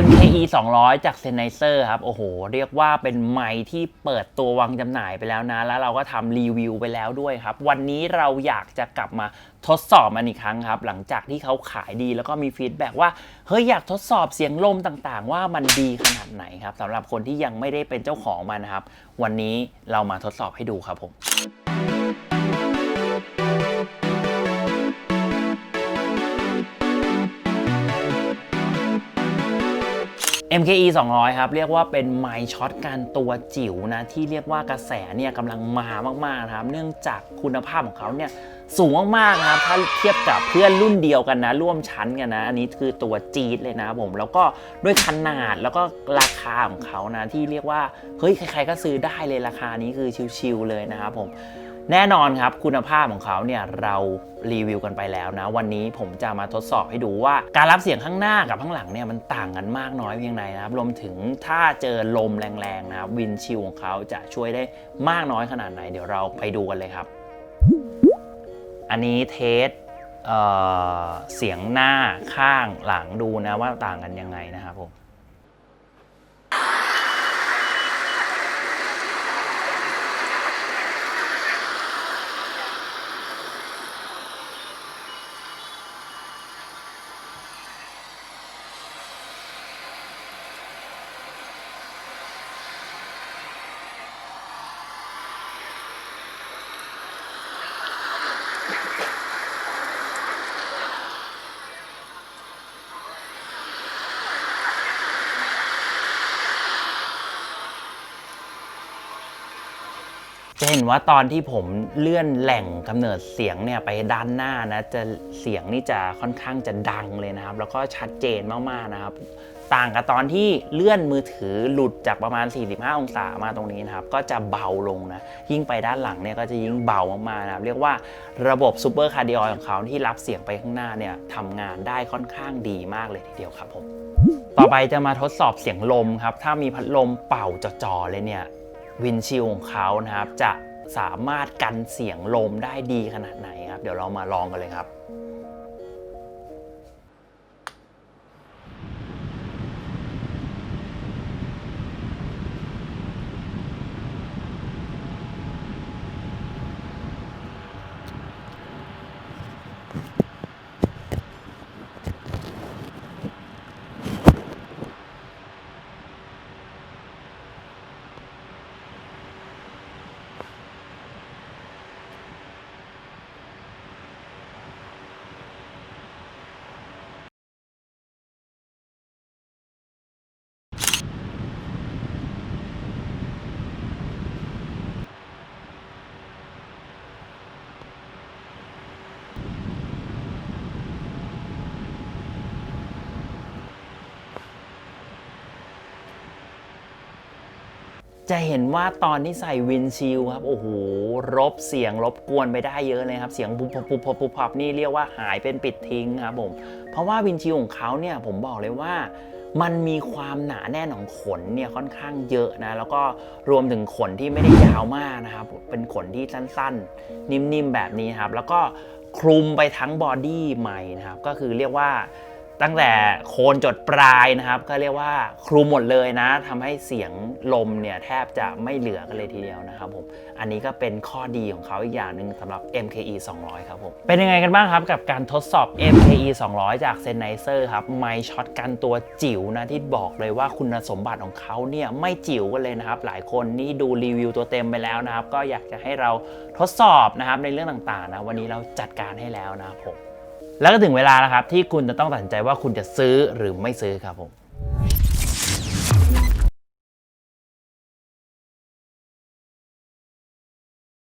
MKE 200 จาก Sennheiser ครับ โอ้โห เรียกว่าเป็นไมค์ที่เปิดตัววางจำหน่ายไปแล้วนะ แล้วเราก็ทำรีวิวไปแล้วด้วยครับ วันนี้เราอยากจะกลับมาทดสอบมันอีกครั้งครับ หลังจากที่เขาขายดีแล้วก็มีฟีดแบ็กว่า เฮ้ย อยากทดสอบเสียงลมต่างๆ ว่ามันดีขนาดไหนครับสำหรับคนที่ยังไม่ได้เป็นเจ้าของมันนะครับ วันนี้เรามาทดสอบให้ดูครับผม MKE 200 ครับ เรียกว่าเป็นไมช็อตการตัวจิ๋วนะ ที่เรียกว่ากระแสเนี่ยกำลังมามากๆนะครับ เนื่องจากคุณภาพของเขาเนี่ยสูงมากๆนะครับถ้าเทียบกับเพื่อนรุ่นเดียวกันนะ ร่วมชั้นกันนะ อันนี้คือตัวจี๊ดเลยนะผม แล้วก็ด้วยขนาดแล้วก็ราคาของเขานะ ที่เรียกว่า เฮ้ย ใครๆก็ซื้อได้เลยราคานี้คือชิวๆเลยนะครับผม แน่นอนครับคุณภาพของเขาเนี่ยเรารีวิวกันไปแล้วนะ วันนี้ผมจะมาทดสอบให้ดูว่าการรับเสียงข้างหน้ากับข้างหลังเนี่ยมันต่างกันมากน้อยเพียงใดนะครับรวมถึงถ้าเจอลมแรงๆนะครับวินชิลของเขาจะช่วยได้มากน้อยขนาดไหน เดี๋ยวเราไปดูกันเลยครับ อันนี้เทสเเสียงหน้าข้างหลังดูนะว่าต่างกันยังไงนะครับผม จะเห็นว่าตอนที่ผมเลื่อนแหล่งกำเนิดเสียงเนี่ยไปด้านหน้านะจะเสียงนี่จะค่อนข้างจะดังเลยนะครับ แล้วก็ชัดเจนมากๆนะครับ ต่างกับตอนที่เลื่อนมือถือหลุดจากประมาณ 45 องศามาตรงนี้นะครับ ก็จะเบาลงนะ ยิ่งไปด้านหลังเนี่ยก็จะยิ่งเบามากๆนะครับ เรียกว่าระบบซูเปอร์คาร์ดิออยของเขาที่รับเสียงไปข้างหน้าเนี่ยทำงานได้ค่อนข้างดีมากเลยทีเดียวครับผมต่อไปจะมาทดสอบเสียงลมครับ ถ้ามีพัดลมเป่าจ่อๆเลยเนี่ย วินชิลของเขานะครับ จะสามารถกันเสียงลมได้ดีขนาดไหนครับ เดี๋ยวเรามาลองกันเลยครับ จะเห็นว่าตอนที่ใส่วินชิลครับโอ้โหรบเสียงรบกวนไปได้เยอะเลยครับ เสียงปุ๊บปุ๊บปุ๊บปุ๊บปุบนี่เรียกว่าหายเป็นปิดทิ้งครับผมเพราะว่าวินชิลของเขาเนี่ยผมบอกเลยว่ามันมีความหนาแน่นของขนเนี่ยค่อนข้างเยอะนะ แล้วก็รวมถึงขนที่ไม่ได้ยาวมากนะครับ เป็นขนที่สั้นๆ นิ่มๆ แบบนี้ครับ แล้วก็คลุมไปทั้งบอดี้ใหม่นะครับ ก็คือเรียกว่า ตั้งแต่โคนจดปลายนะครับ ก็เรียกว่าคลุมหมดเลยนะทำให้เสียงลมเนี่ยแทบจะไม่เหลือกันเลยทีเดียวนะครับผมอันนี้ก็เป็นข้อดีของเขาอีกอย่างหนึ่งสำหรับ MKE 200 ครับผมเป็นยังไงกันบ้างครับกับการทดสอบ MKE 200 จาก Sennheiser ครับไมค์ช็อตกันตัวจิ๋วนะที่บอกเลยว่าคุณสมบัติของเขาเนี่ยไม่จิ๋วกันเลยนะครับ หลายคนนี่ดูรีวิวตัวเต็มไปแล้วนะครับ ก็อยากจะให้เราทดสอบนะครับในเรื่องต่างๆนะวันนี้เราจัดการให้แล้วนะครับผม แล้วก็ถึงเวลาแล้วครับที่คุณจะต้องตัดสินใจว่าคุณจะซื้อหรือไม่ซื้อครับผม